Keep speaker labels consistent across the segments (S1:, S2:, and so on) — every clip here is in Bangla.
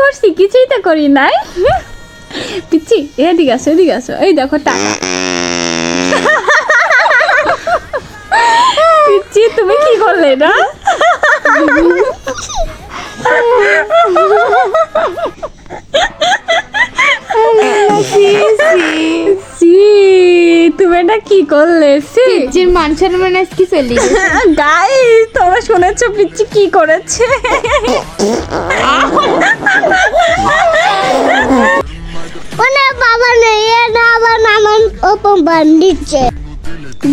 S1: করছি? কিছুই তো করি নাই। পিচ্ছি এদিকে আসো এদিকে আসো। এই দেখো টাকা পিচ্ছি তুমি কি করলে না তুমি এটা কি করলে? সি
S2: পিচ্চির মান সম্মান আজকে চলে
S1: গাই তোমরা শুনেছো পিচ্ছি কি করেছে?
S3: বাবা নেই এটা আবার নানান অপমান দিচ্ছে।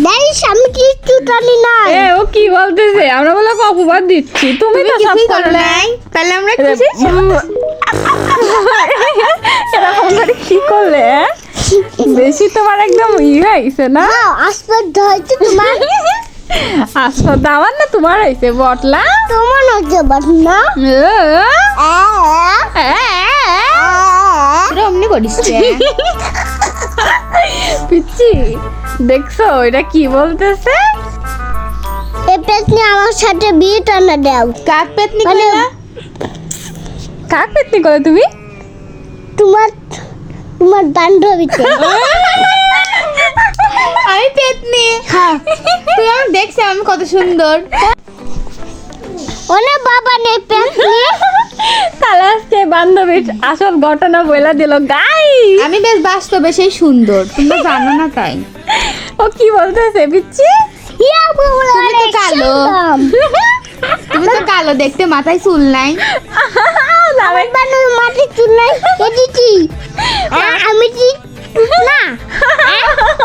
S3: দেখ আমি কিচ্ছু জানি না
S1: এ ও কি বলতেছে? আমরা বলে অপবাদ দিচ্ছি। তুমি তো সব
S2: করো নাই। তাহলে আমরা
S1: এরকম করে কি করলে বেশি তোমার একদম ই হয়েছে না?
S3: হ্যাঁ আসবার ধরছে তোমার?
S1: আসল আমার না তোমার হয়েছে বটলা?
S3: তোমার হচ্ছে বাট না।
S2: তোরা অমনি করিস
S1: পিচ্ছি দেখছ এটা কি বলতেছে?
S3: এই পেতনি আমার সাথে বিয়ে টানা দাও।
S2: কাক পেতনি
S3: মানে
S2: করলা
S1: কাক পেতনি করে তুমি?
S3: তোমার তোমার বান্ধবীতে।
S2: আমি পেতনি।
S3: হ্যাঁ।
S2: তুই আমার দেখছি আমি কত সুন্দর।
S3: ওনা বাবা নেই পেতনি।
S1: বান্ধবীর আসল ঘটনা বলে দিল। গাই
S2: আমি বেশ বাস্তবে সেই সুন্দর তোমরা জানো না তাই।
S1: ও কি বলতেছে বিচ্ছি?
S3: ইয়া
S2: তুমি তো কালো। তুমি তো কালো দেখতে মাথায় চুল নাই।
S3: আমার মাঠে চুল নাই। এদিকে আমি কি না।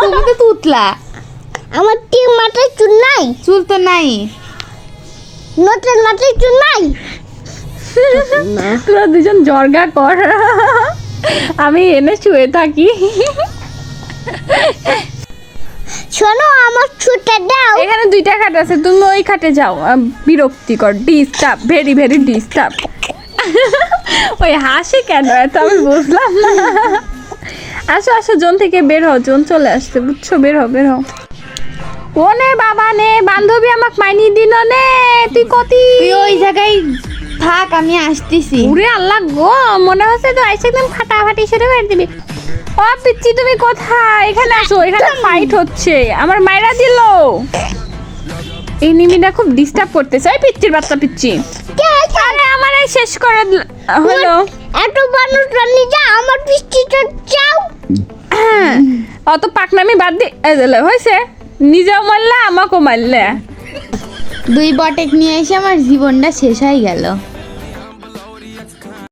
S2: তুমি তো তুতলা।
S3: আমার টিম মাথায় চুল নাই।
S2: চুল তো নাই।
S3: নতুন মাথায় চুল নাই?
S1: তোরা দুজন জর্গা কর। আমি এনে শুয়ে থাকি।
S3: শোনো আমার ছুটে দাও।
S1: এখানে দুইটা খাট আছে তুমি ওই খাটে যাও। বিরক্তিকর ডিস্টার্ব ভেরি ভেরি ডিস্টার্ব ওই হাসি কেন এত? আমি বুঝলাম না। আসো আসো জোন থেকে বের হও জোন চলে আসছে বুঝছ? বের হও বের হও। ও নে বাবা নে বান্ধবী আমাকে মাইনি দিল নে তুই কতি?
S2: তুই ওই জায়গায় থাক আমি আসতেছি।
S1: উরে আল্লাহ গো মনে হচ্ছে তো আইসে একদম ফাটাফাটি শুরু করে দিবি। ও পিচ্ছি তুমি কোথায়? এখানে আসো এখানে ফাইট হচ্ছে। আমার মায়েরা দিল। এই নিমিটা খুব ডিস্টার্ব করতেছে। ওই পিচ্চির বাচ্চা পিচ্ছি আরে আমার শেষ করে হলো।
S3: এত মানুষ যা আমার বৃষ্টিটা চাও
S1: অত পাকনামি বাদ দি হয়েছে। নিজেও মারলে আমাকেও মারলে।
S2: দুই বটেক নিয়ে এসে আমার জীবনটা শেষ হয়ে গেল।